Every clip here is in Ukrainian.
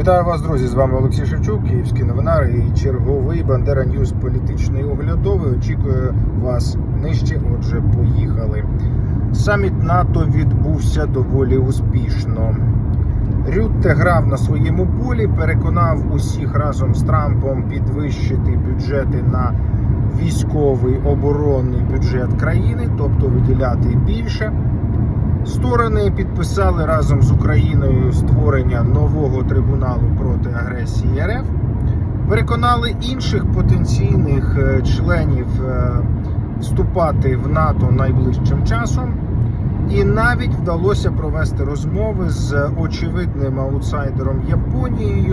Вітаю вас, друзі! З вами Олексій Шевчук, Київський новинар і черговий Бандера Ньюс політичний оглядовий. Очікую вас нижче. Отже, поїхали. Саміт НАТО відбувся доволі успішно. Рютте грав на своєму полі, переконав усіх разом з Трампом підвищити бюджети на військовий оборонний бюджет країни, тобто виділяти більше. Сторони підписали разом з Україною створення нового трибуналу проти агресії РФ. Переконали інших потенційних е, членів е, вступати в НАТО найближчим часом. І навіть вдалося провести розмови з очевидним аутсайдером Японією,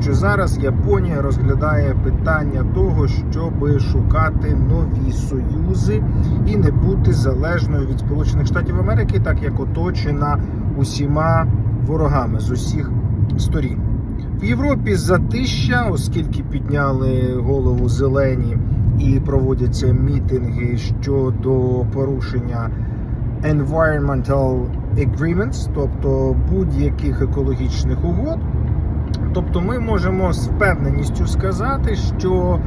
що зараз Японія розглядає питання того, щоб шукати нові союзи і не бути залежною від Сполучених Штатів Америки, так як оточена усіма ворогами з усіх сторін. В Європі затища, оскільки підняли голову зелені і проводяться мітинги щодо порушення environmental agreements, тобто будь-яких екологічних угод. Тобто ми можемо з впевненістю сказати, що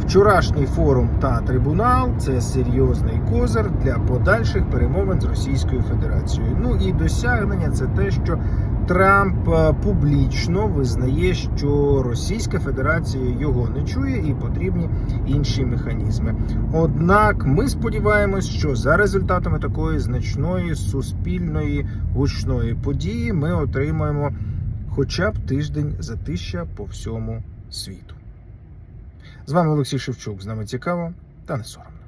вчорашній форум та трибунал це серйозний козир для подальших перемовин з Російською Федерацією. Ну і досягнення це те, що Трамп е, публічно визнає, що Російська Федерація його не чує і потрібні інші механізми. Однак ми сподіваємось, що за результатами такої значної суспільної гучної події ми отримаємо хоча б тиждень затища по всьому світу. З вами Олексій Шевчук. З нами цікаво та не соромно.